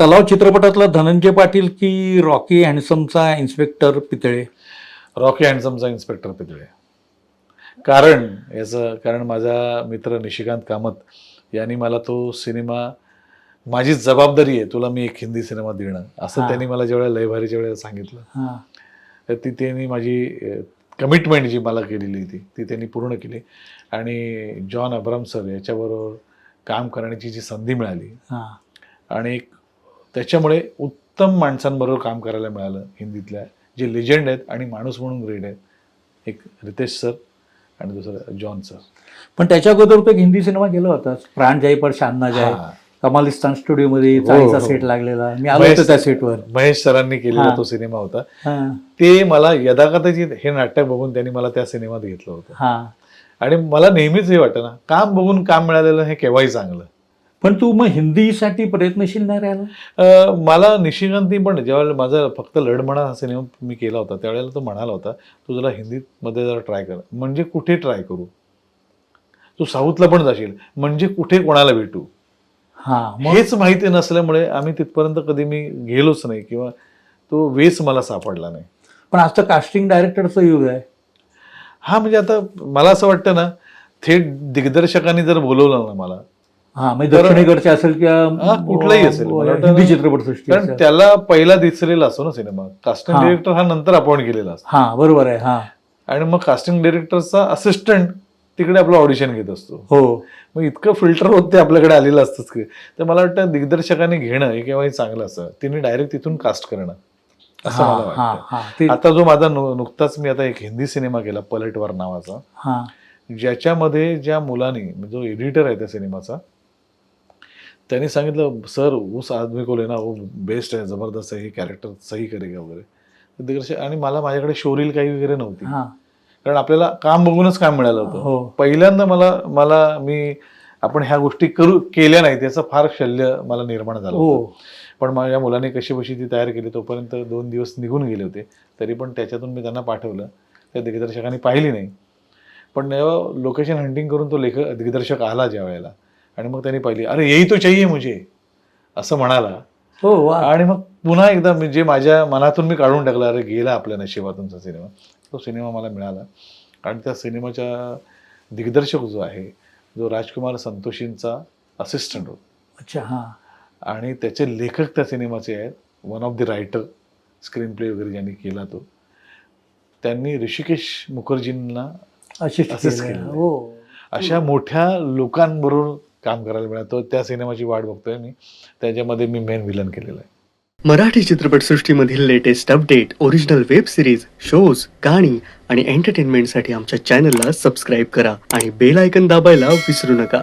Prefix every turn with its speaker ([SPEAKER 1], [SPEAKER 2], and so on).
[SPEAKER 1] तलाव चित्रपटातला धनंजय पाटील की रॉकी हॅन्समचा इन्स्पेक्टर पितळे?
[SPEAKER 2] रॉकी हँडसमचा इन्स्पेक्टर पितळे. कारण याचं कारण माझा मित्र निशिकांत कामत यांनी मला तो सिनेमा माझी जबाबदारी आहे तुला मी एक हिंदी सिनेमा देणं असं. त्यांनी मला जेवढ्या लयभारीच्या वेळेला सांगितलं. तर ती त्यांनी माझी कमिटमेंट जी मला केलेली ती ती त्यांनी पूर्ण केली. आणि जॉन अब्राम सर याच्याबरोबर काम करण्याची जी संधी मिळाली आणि एक त्याच्यामुळे उत्तम माणसांबरोबर काम करायला मिळालं हिंदीतल्या जे लेजंड आहेत आणि माणूस म्हणून ग्रेट आहेत. एक रितेश सर आणि दुसरं जॉन सर
[SPEAKER 1] पण त्याच्या अगोदर तो एक हिंदी सिनेमा केला होता. प्राण जाय पर शानना जाय
[SPEAKER 2] हा.
[SPEAKER 1] कमालिस्तान स्टुडिओ मध्ये
[SPEAKER 2] हो,
[SPEAKER 1] चाळीचा
[SPEAKER 2] हो.
[SPEAKER 1] सेट लागलेला. मी आलो होतो त्या सेटवर
[SPEAKER 2] महेश सरांनी केलेला
[SPEAKER 1] हा.
[SPEAKER 2] तो सिनेमा होता.
[SPEAKER 1] हा.
[SPEAKER 2] ते मला यदाकथाची हे नाटक बघून त्यांनी मला त्या सिनेमात घेतलं होतं.
[SPEAKER 1] हा.
[SPEAKER 2] आणि मला नेहमीच हे वाटतं ना काम बघून काम मिळालेलं हे केव्हाही चांगलं.
[SPEAKER 1] पण तू मग हिंदीसाठी प्रयत्नशील नाही राहिला
[SPEAKER 2] मला निशिकांती पण जेव्हा माझा फक्त लढमणा हा सिनेमा मी केला होता त्यावेळेला तो म्हणाला होता तू जरा हिंदीमध्ये जरा ट्राय कर. म्हणजे कुठे ट्राय करू? तू साऊथला पण जाशील. म्हणजे कुठे कोणाला भेटू?
[SPEAKER 1] हा
[SPEAKER 2] हेच माहिती नसल्यामुळे आम्ही तिथपर्यंत कधी मी गेलोच नाही किंवा तो वेस मला सापडला नाही.
[SPEAKER 1] पण आज तर कास्टिंग डायरेक्टरचं युग आहे.
[SPEAKER 2] हा म्हणजे आता मला असं वाटतं ना थेट दिग्दर्शकांनी जर बोलवलं ना मला
[SPEAKER 1] हा म्हणजे दक्षिणेकडचे असेल
[SPEAKER 2] हा,
[SPEAKER 1] किंवा
[SPEAKER 2] कुठलाही असेल. मला वाटतं
[SPEAKER 1] हिंदी चित्रपटसृष्टी
[SPEAKER 2] कारण
[SPEAKER 1] असेल.
[SPEAKER 2] त्याला पहिला दिसलेला असतो ना सिनेमा. कास्टिंग
[SPEAKER 1] हा.
[SPEAKER 2] डिरेक्टर हा नंतर अपॉइंट केलेला असतो.
[SPEAKER 1] हा बरोबर आहे हा.
[SPEAKER 2] आणि मग कास्टिंग डिरेक्टरचा असिस्टंट तिकडे आपलं ऑडिशन घेत असतो.
[SPEAKER 1] हो.
[SPEAKER 2] मग इतकं फिल्टर होत ते आपल्याकडे आलेलं असतंच की. तर मला वाटतं दिग्दर्शकाने घेणं हे केव्हाही चांगलं असतं तिने डायरेक्ट तिथून कास्ट करणं. असं
[SPEAKER 1] हा
[SPEAKER 2] मला
[SPEAKER 1] हा
[SPEAKER 2] वाटतं.
[SPEAKER 1] हा. ते
[SPEAKER 2] आता जो माझा नु- नुकताच मी आता एक हिंदी सिनेमा केला पलटवार नावाचा.
[SPEAKER 1] हा.
[SPEAKER 2] ज्याच्यामध्ये ज्या मुलांनी जो एडिटर आहे त्या सिनेमाचा त्यांनी सांगितलं सर उस आदमी को लेना वो बेस्ट आहे जबरदस्त आहे हे कॅरेक्टर सही करेगा वगैरे. तर दिग्दर्शक आणि मला माझ्याकडे शोरील काही वगैरे नव्हती.
[SPEAKER 1] हा.
[SPEAKER 2] कारण आपल्याला काम बघूनच काम मिळालं
[SPEAKER 1] हो.
[SPEAKER 2] होतं पहिल्यांदा मला मला मी आपण ह्या गोष्टी करू केल्या नाही त्याचं फार शल्य मला निर्माण झालं
[SPEAKER 1] हो.
[SPEAKER 2] होतं. पण माझ्या मुलांनी कशी बशी ती तयार केली तोपर्यंत दोन दिवस निघून गेले होते. तरी पण त्याच्यातून मी त्यांना पाठवलं. त्या दिग्दर्शकांनी पाहिली नाही. पण लोकेशन हंटिंग करून तो लेख दिग्दर्शक आला ज्या वेळेला आणि मग त्यांनी पाहिली अरे येई तो चाहिए मुझे. असं म्हणाला.
[SPEAKER 1] हो
[SPEAKER 2] आणि मग पुन्हा एकदा मी जे माझ्या मनातून मी काढून टाकलं अरे गेला आपल्या नशिबातूनचा सिनेमा. तो सिनेमा मला मिळाला. आणि त्या सिनेमाच्या दिग्दर्शक जो आहे जो राजकुमार संतोषींचा असिस्टंट होता.
[SPEAKER 1] अच्छा हा.
[SPEAKER 2] आणि त्याचे लेखक त्या सिनेमाचे आहेत. One of the writer screenplay वगैरे ज्यांनी केला तो. त्यांनी ऋषिकेश मुखर्जींना
[SPEAKER 1] केलं. हो.
[SPEAKER 2] अशा मोठ्या लोकांबरोबर काम करायला मिळालं. त्या सिनेमाची वाट बघतोय मी. त्याच्यामध्ये मी मेन विलन केलेलं आहे.
[SPEAKER 3] Marathi चित्रपटसृष्टीमधील latest update original web series shows गाणी आणि एंटरटेनमेंटसाठी आमच्या चॅनलला सबस्क्राईब करा आणि बेल आयकन दाबायला विसरू नका.